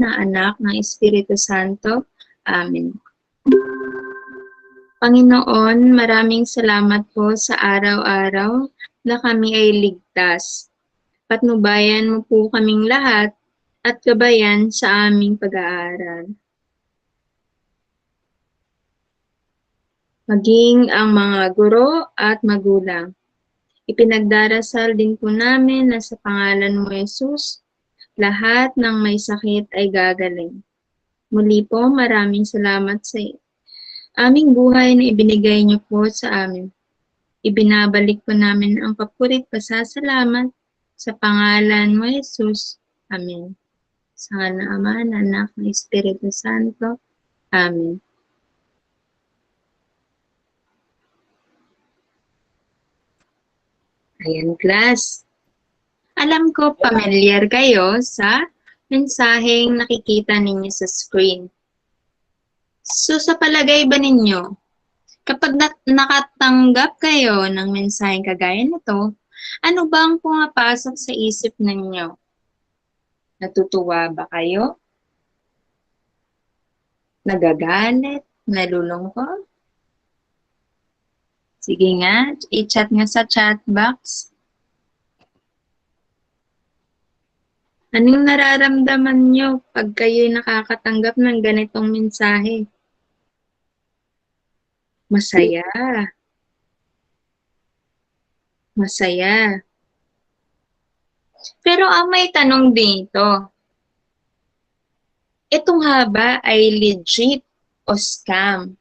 ng Anak, ng Espiritu Santo. Amen. Panginoon, maraming salamat po sa araw-araw na kami ay ligtas. Patnubayan mo po kaming lahat at gabayan sa aming pag-aaral. Maging ang mga guro at magulang. Ipinagdarasal din po namin na sa pangalan mo, Jesus, lahat ng may sakit ay gagaling. Muli po, maraming salamat sa aming buhay na ibinigay niyo po sa amin. Ibinabalik po namin ang papurit pasasalamat sa pangalan mo, Jesus. Amen. Sa ngala ng Ama, ng Anak, ng Espiritu Santo. Amen. Ayan, class. Alam ko familiar kayo sa mensaheng nakikita ninyo sa screen. So sa palagay ba ninyo, kapag na- nakatanggap kayo ng mensaheng kagaya nito, ano bang pumapasok sa isip ninyo? Natutuwa ba kayo? Nagagalit? Nalulungkot? Sige nga, i-chat nga sa chat box. Anong nararamdaman nyo pag kayo'y nakakatanggap ng ganitong mensahe? Masaya. Masaya. Pero ang may tanong dito, itong haba ay legit o scam?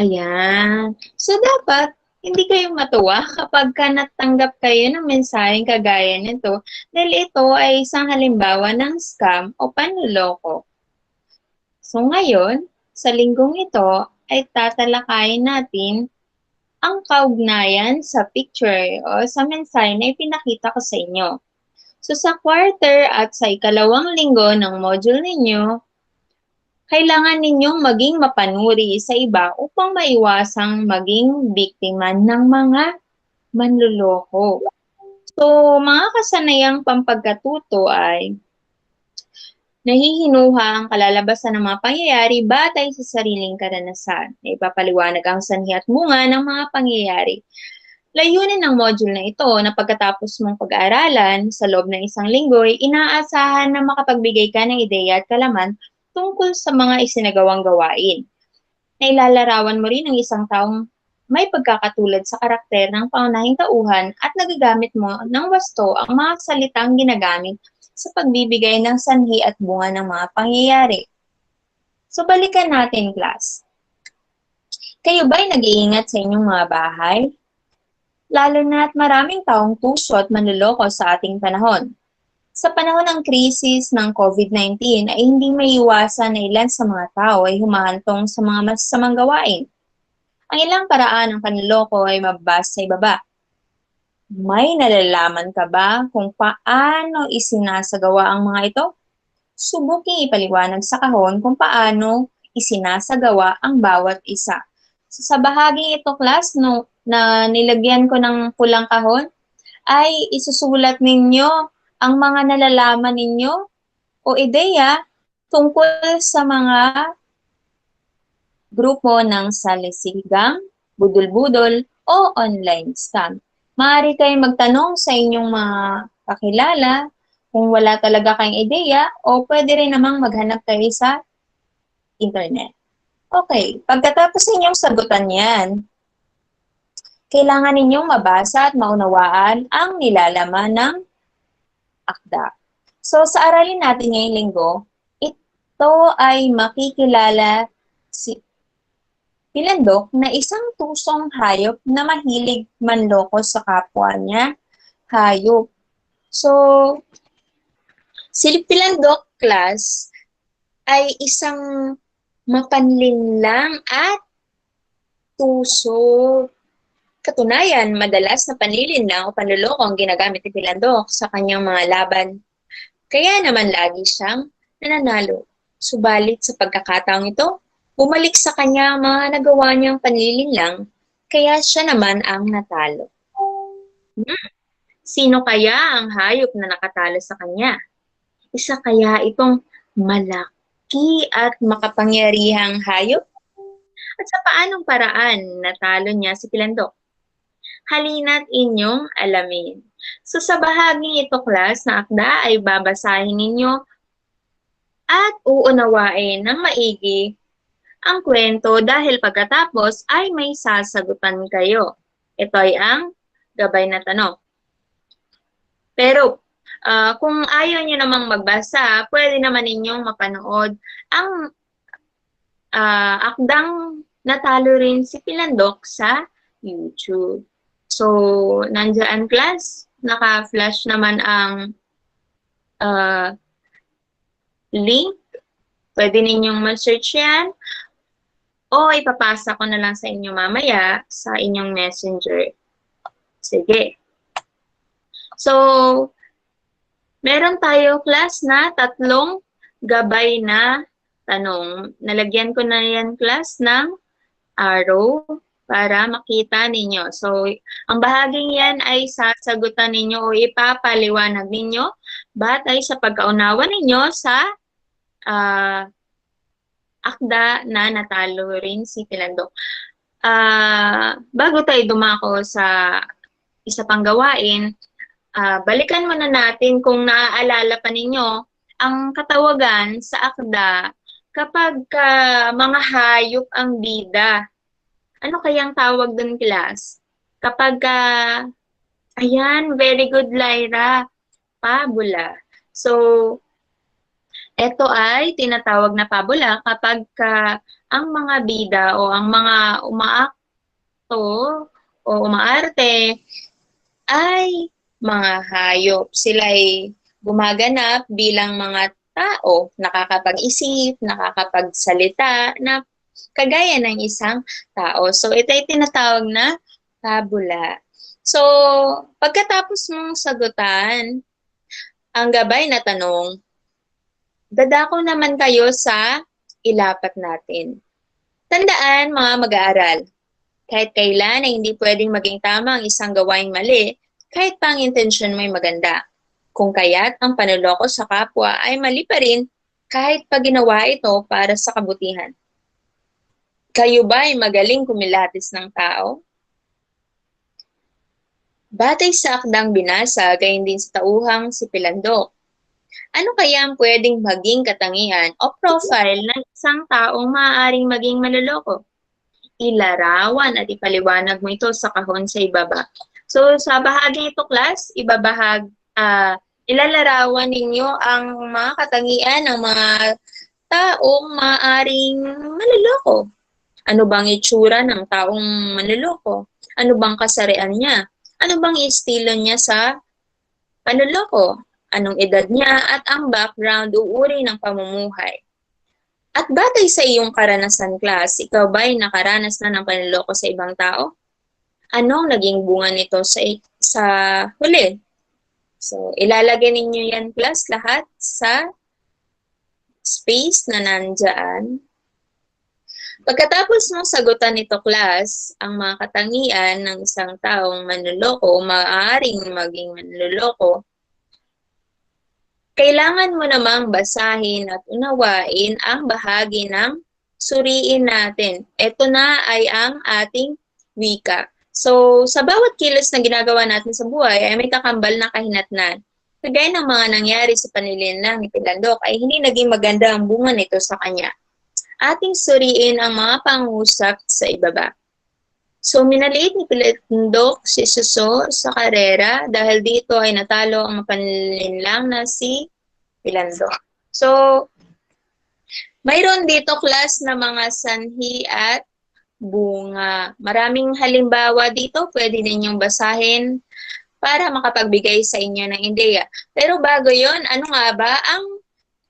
Ayan. So, dapat hindi kayo matuwa kapag ka natanggap kayo ng mensaheng kagaya nito dahil ito ay isang halimbawa ng scam o panloloko. So ngayon, sa linggong ito ay tatalakayin natin ang kaugnayan sa picture o sa mensahe na ipinakita ko sa inyo. So sa quarter at sa ikalawang linggo ng module ninyo, kailangan ninyong maging mapanuri sa iba upang maiwasang maging biktima ng mga manluloko. So, mga kasanayang pampagkatuto ay nahihinuha ang kalalabasan ng mga pangyayari batay sa sariling karanasan. Na ipapaliwanag ang sanhi at bunga ng mga pangyayari. Layunin ng module na ito na pagkatapos mong pag-aaralan sa loob ng isang linggo ay inaasahan na makapagbigay ka ng ideya at kalaman tungkol sa mga isinagawang gawain. Nailalarawan mo rin ang isang taong may pagkakatulad sa karakter ng paunahing tauhan at nagagamit mo ng wasto ang mga salitang ginagamit sa pagbibigay ng sanhi at bunga ng mga pangyayari. So balikan natin, class. Kayo ba'y nag-iingat sa inyong mga bahay? Lalo na at maraming taong tuso at manluloko sa ating panahon. Sa panahon ng krisis ng COVID-19 ay hindi maiiwasan na ilan sa mga tao ay humahantong sa mga masasamang gawain. Ang ilang paraan ng panloloko ay mababasa sa ibaba. May nalalaman ka ba kung paano isinasagawa ang mga ito? Subuking ipaliwanag sa kahon kung paano isinasagawa ang bawat isa. Sa bahaging ito, class, no, na nilagyan ko ng pulang kahon, ay isusulat ninyo ang mga nalalaman ninyo o ideya tungkol sa mga grupo ng salisigang, budol-budol o online scam. Maaari kayong magtanong sa inyong mga kakilala kung wala talaga kayong ideya o pwede rin namang maghanap kayo sa internet. Okay, pagkatapos ninyong sagutan yan, kailangan ninyong mabasa at maunawaan ang nilalaman ng akda. So, sa aralin natin ngayong linggo, ito ay makikilala si Pilandok na isang tusong hayop na mahilig manloko sa kapwa niya hayop. So, si Pilandok class ay isang mapanlinlang at tuso. Katunayan, madalas na panlilinlang o panluloko ang ginagamit ni Pilandok sa kanyang mga laban. Kaya naman lagi siyang nananalo. Subalit sa pagkakataong ito, bumalik sa kanya ang mga nagawa niyang panlilinlang, kaya siya naman ang natalo. Hmm. Sino kaya ang hayop na nakatalo sa kanya? Isa kaya itong malaki at makapangyarihang hayop? At sa paanong paraan natalo niya si Pilandok? Halina't inyong alamin. So sa bahaging ito class na akda ay babasahin ninyo at uunawain ng maigi ang kwento dahil pagkatapos ay may sasagutan kayo. Ito ay ang gabay na tanong. Pero uh, kung ayaw niyo namang magbasa, pwede naman ninyong mapanood ang uh, akdang natalo rin si Pilandok sa YouTube. So, nandiyan class, naka-flash naman ang uh, link. Pwede ninyong ma-search yan. O ipapasa ko na lang sa inyo mamaya sa inyong messenger. Sige. So, meron tayo class na tatlong gabay na tanong. Nalagyan ko na yan class ng arrow para makita ninyo. So, ang bahaging yan ay sasagutan ninyo o ipapaliwanag ninyo batay sa pagkaunawa ninyo sa uh, akda na natalo rin si Pilandok. Uh, bago tayo dumako sa isa pang gawain, uh, balikan muna natin kung naaalala pa ninyo ang katawagan sa akda kapag uh, mga hayop ang bida ano kayang tawag doon, class? Kapag, uh, ayan, very good, Lyra. Pabula. So, ito ay tinatawag na pabula kapag uh, ang mga bida o ang mga umaakto o umaarte ay mga hayop. Sila ay gumaganap bilang mga tao, nakakapag-isip, nakakapagsalita, na kagaya ng isang tao. So, ito ay tinatawag na tabula. So, pagkatapos mong sagutan ang gabay na tanong, dadako naman kayo sa ilapat natin. Tandaan mga mag-aaral, kahit kailan ay hindi pwedeng maging tama ang isang gawaing mali, kahit pa ang intensyon mo'y maganda. Kung kaya't ang panuloko sa kapwa ay mali pa rin kahit pa ginawa ito para sa kabutihan. Kayo ba ay magaling kumilatis ng tao? Batay sa akdang binasa, gayon din sa tauhang si Pilandok. Ano kaya ang pwedeng maging katangian o profile ng isang taong maaaring maging manloloko? Ilarawan at ipaliwanag mo ito sa kahon sa ibaba. So sa bahagi ito class, ibabahag, uh, ilalarawan ninyo ang mga katangian ng mga taong maaaring manloloko. Ano bang itsura ng taong manluloko? Ano bang kasarian niya? Ano bang estilo niya sa panluloko? Anong edad niya at ang background o uri ng pamumuhay? At batay sa iyong karanasan class, ikaw ba ay nakaranas na ng panluloko sa ibang tao? Anong naging bunga nito sa, sa huli? So, ilalagay ninyo yan class lahat sa space na nandyan Pagkatapos mong sagutan nito class, ang mga katangian ng isang taong manluloko, maaaring maging manluloko, kailangan mo namang basahin at unawain ang bahagi ng suriin natin. Ito na ay ang ating wika. So, sa bawat kilos na ginagawa natin sa buhay ay may kakambal na kahinatnan. Kagaya ng mga nangyari sa panlilinlang ni Pilandok ay hindi naging maganda ang bunga nito sa kanya ating suriin ang mga pangusap sa ibaba. So, minaliit ni Pilindok si Suso sa karera dahil dito ay natalo ang mapanlinlang na si Pilandok. So, mayroon dito class na mga sanhi at bunga. Maraming halimbawa dito, pwede ninyong basahin para makapagbigay sa inyo ng ideya. Pero bago yon ano nga ba ang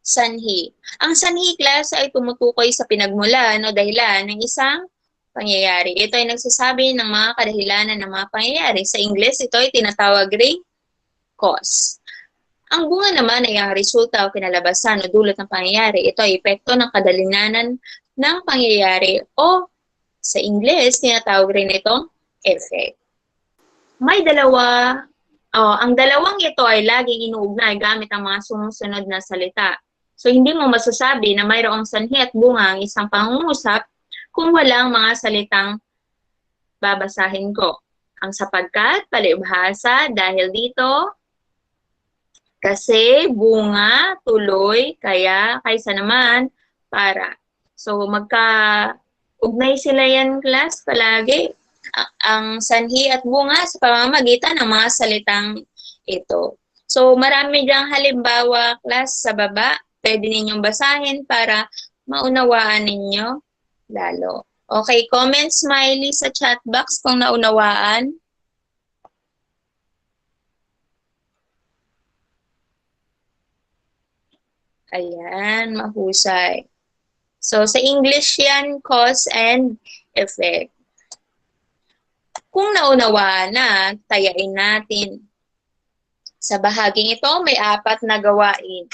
sanhi. Ang sanhi class ay tumutukoy sa pinagmulan o dahilan ng isang pangyayari. Ito ay nagsasabi ng mga kadahilanan ng mga pangyayari. Sa Ingles, ito ay tinatawag ring cause. Ang bunga naman ay ang resulta o kinalabasan o dulot ng pangyayari. Ito ay epekto ng kadalinanan ng pangyayari o sa Ingles, tinatawag rin itong effect. May dalawa Oh, ang dalawang ito ay laging inuugnay gamit ang mga sumusunod na salita. So, hindi mo masasabi na mayroong sanhi at bunga ang isang pangungusap kung walang mga salitang babasahin ko. Ang sapagkat, palibhasa, dahil dito, kasi, bunga, tuloy, kaya, kaysa naman, para. So, magka-ugnay sila yan, class, palagi ang sanhi at bunga sa pamamagitan ng mga salitang ito. So, marami diyang halimbawa, class, sa baba. Pwede ninyong basahin para maunawaan ninyo lalo. Okay, comment smiley sa chat box kung naunawaan. Ayan, mahusay. So, sa English yan, cause and effect. Kung naunawaan na, tayain natin. Sa bahaging ito, may apat na gawain.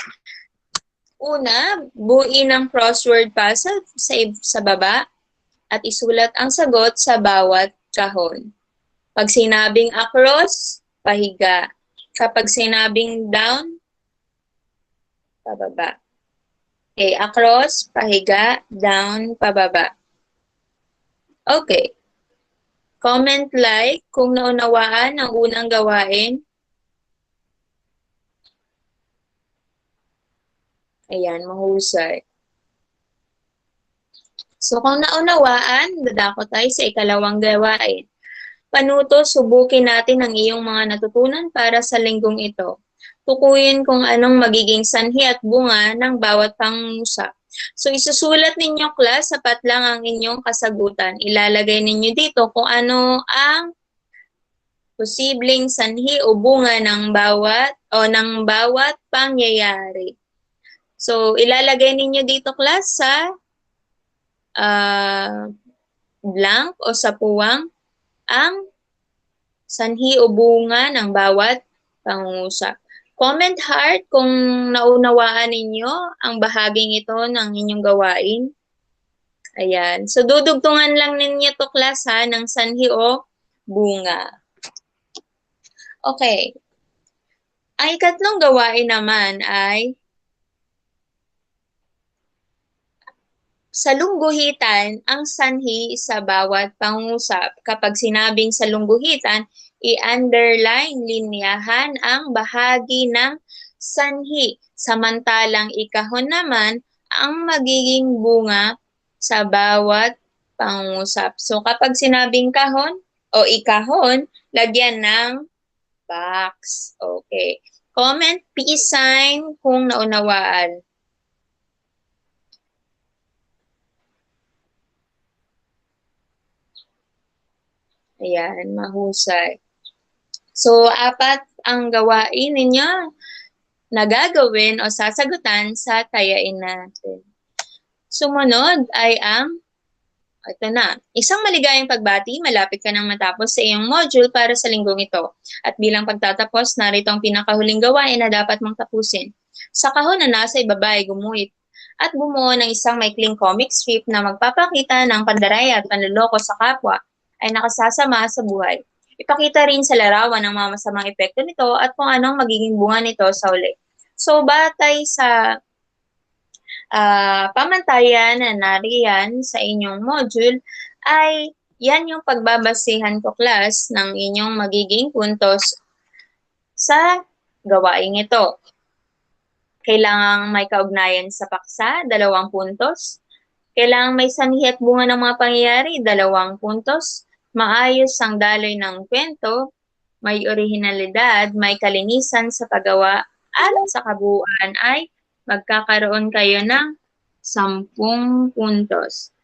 Una, buuin ang crossword puzzle sa, sa baba at isulat ang sagot sa bawat kahon. Pag sinabing across, pahiga. Kapag sinabing down, pababa. Okay, across, pahiga, down, pababa. Okay. Comment like kung naunawaan ang unang gawain. Ayan, mahusay. So kung naunawaan, dadako tayo sa ikalawang gawain. Panuto, subukin natin ang iyong mga natutunan para sa linggong ito. Tukuyin kung anong magiging sanhi at bunga ng bawat pangusap. So, isusulat ninyo, class, sapat lang ang inyong kasagutan. Ilalagay ninyo dito kung ano ang posibleng sanhi o bunga ng bawat o ng bawat pangyayari. So, ilalagay ninyo dito, class, sa uh, blank o sa puwang ang sanhi o bunga ng bawat pangungusap. Comment heart kung naunawaan ninyo ang bahaging ito ng inyong gawain. Ayan. So, dudugtungan lang ninyo to class ha, ng sanhi o bunga. Okay. Ang ikatlong gawain naman ay sa lungguhitan ang sanhi sa bawat pangusap. Kapag sinabing sa lungguhitan, i-underline, linyahan ang bahagi ng sanhi. Samantalang ikahon naman ang magiging bunga sa bawat pangusap. So kapag sinabing kahon o ikahon, lagyan ng box. Okay. Comment, peace sign kung naunawaan. Ayan, mahusay. So, apat ang gawain ninyo na gagawin o sasagutan sa tayain natin. Sumunod ay ang, ito na, isang maligayang pagbati, malapit ka nang matapos sa iyong module para sa linggong ito. At bilang pagtatapos, narito ang pinakahuling gawain na dapat mong tapusin. Sa kahon na nasa ibaba ay gumuhit at bumuo ng isang maikling comic strip na magpapakita ng pandaraya at panloloko sa kapwa ay nakasasama sa buhay. Ipakita rin sa larawan ang mga masamang epekto nito at kung anong magiging bunga nito sa uli. So, batay sa uh, pamantayan na nariyan sa inyong module, ay yan yung pagbabasihan ko class ng inyong magiging puntos sa gawaing ito. Kailangang may kaugnayan sa paksa, dalawang puntos. Kailangang may sanhi at bunga ng mga pangyayari, dalawang puntos maayos ang daloy ng kwento, may orihinalidad, may kalinisan sa paggawa, at sa kabuuan ay magkakaroon kayo ng sampung puntos.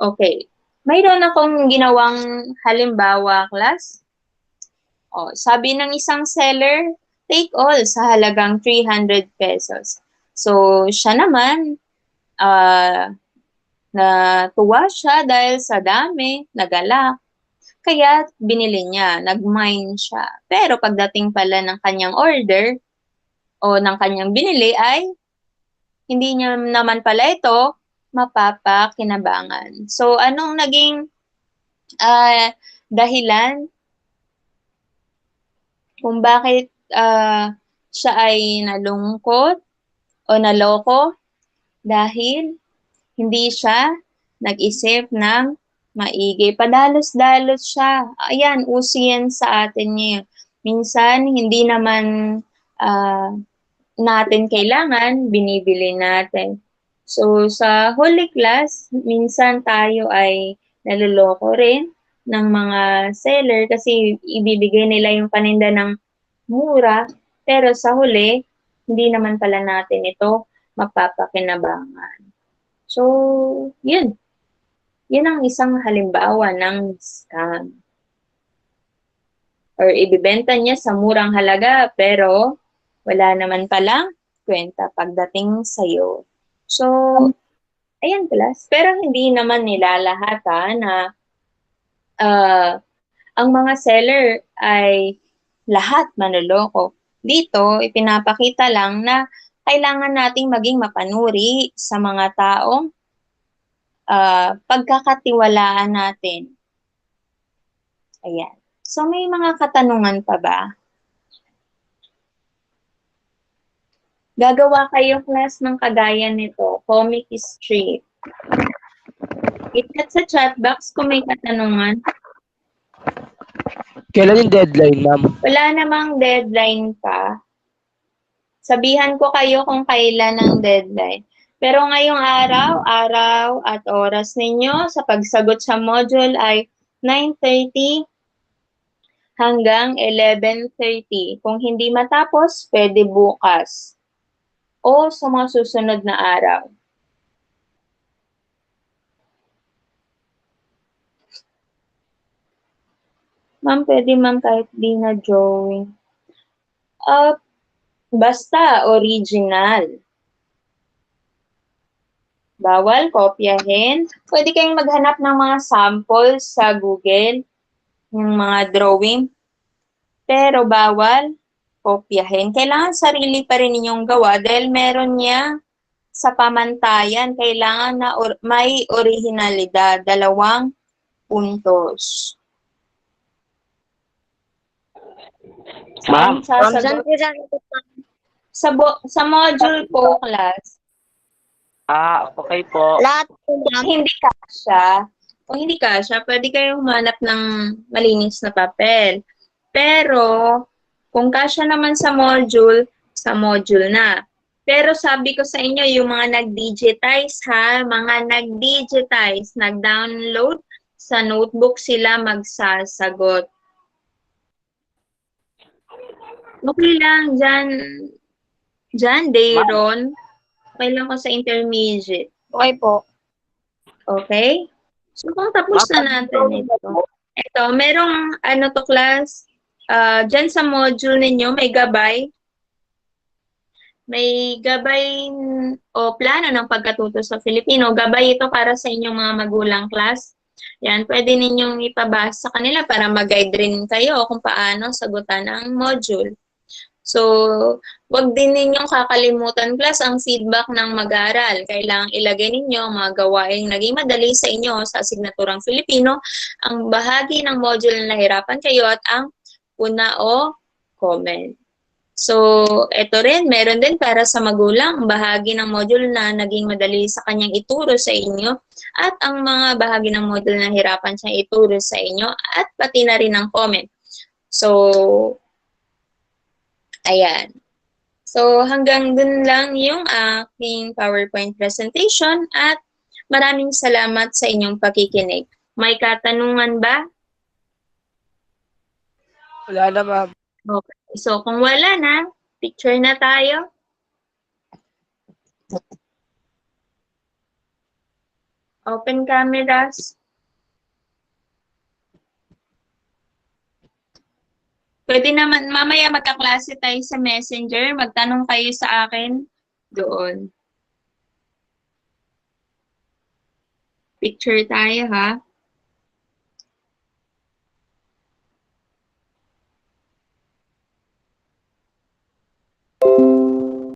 Okay. Mayroon akong ginawang halimbawa, class. O, sabi ng isang seller, take all sa halagang 300 pesos. So, siya naman, uh, natuwa siya dahil sa dami, nagalak. Kaya binili niya, nag-mine siya. Pero pagdating pala ng kanyang order o ng kanyang binili ay hindi niya naman pala ito mapapakinabangan. So anong naging uh, dahilan kung bakit ah, siya ay nalungkot o naloko dahil hindi siya nag-isip ng maigi. Padalos-dalos siya. Ayan, uso yan sa atin ngayon. Minsan, hindi naman ah, natin kailangan, binibili natin. So, sa Holy Class, minsan tayo ay naluloko rin ng mga seller kasi ibibigay nila yung paninda ng mura, pero sa huli, hindi naman pala natin ito mapapakinabangan. So, yun. Yun ang isang halimbawa ng scam. Or ibibenta niya sa murang halaga, pero wala naman palang kwenta pagdating sa'yo. So, ayan class. Pero hindi naman nilalahata na ah, ang mga seller ay lahat manloloko. Dito, ipinapakita lang na kailangan nating maging mapanuri sa mga taong ah, pagkakatiwalaan natin. Ayan. So, may mga katanungan pa ba? Gagawa kayo class ng kagaya nito, comic strip. Itat sa chat box kung may katanungan. Kailan yung deadline, ma'am? Wala namang deadline pa. Sabihan ko kayo kung kailan ang deadline. Pero ngayong araw, araw at oras ninyo sa pagsagot sa module ay 9.30 hanggang 11.30. Kung hindi matapos, pwede bukas o sa mga susunod na araw. Ma'am, pwede ma'am kahit di na drawing. Uh, basta original. Bawal kopyahin. Pwede kayong maghanap ng mga samples sa Google, yung mga drawing. Pero bawal kopyahin. Kailangan sarili pa rin ninyong gawa dahil meron niya sa pamantayan. Kailangan na or- may originalidad. Dalawang puntos. Ma'am. Sasagot? Sa, bo- sa module po, class, Ah, okay po. Lahat po kung ma'am. hindi kasya, kung hindi kasya, pwede kayong humanap ng malinis na papel. Pero, kung kasya naman sa module, sa module na. Pero sabi ko sa inyo, yung mga nag-digitize ha, mga nag-digitize, nag-download, sa notebook sila magsasagot. Okay lang, dyan, dyan, Dayron. Okay lang ko sa intermediate. Okay po. Okay? So, kung tapos na natin ito. Ito, merong ano to class, ah dyan sa module ninyo, may gabay. May gabay o plano ng pagkatuto sa Filipino. Gabay ito para sa inyong mga magulang class. Yan, pwede ninyong ipabasa sa kanila para mag-guide rin kayo kung paano sagutan ang module. So, wag din ninyong kakalimutan class ang feedback ng mag-aaral. Kailangang ilagay ninyo ang mga gawaing naging madali sa inyo sa asignaturang Filipino, ang bahagi ng module na nahirapan kayo at ang una o comment. So, ito rin, meron din para sa magulang, ang bahagi ng module na naging madali sa kanyang ituro sa inyo at ang mga bahagi ng module na hirapan siyang ituro sa inyo at pati na rin ang comment. So, ayan. So, hanggang dun lang yung aking PowerPoint presentation at maraming salamat sa inyong pakikinig. May katanungan ba? Wala na, ma'am. Okay. So, kung wala na, picture na tayo. Open cameras. Pwede naman, mamaya magkaklase tayo sa messenger, magtanong kayo sa akin doon. Picture tayo ha.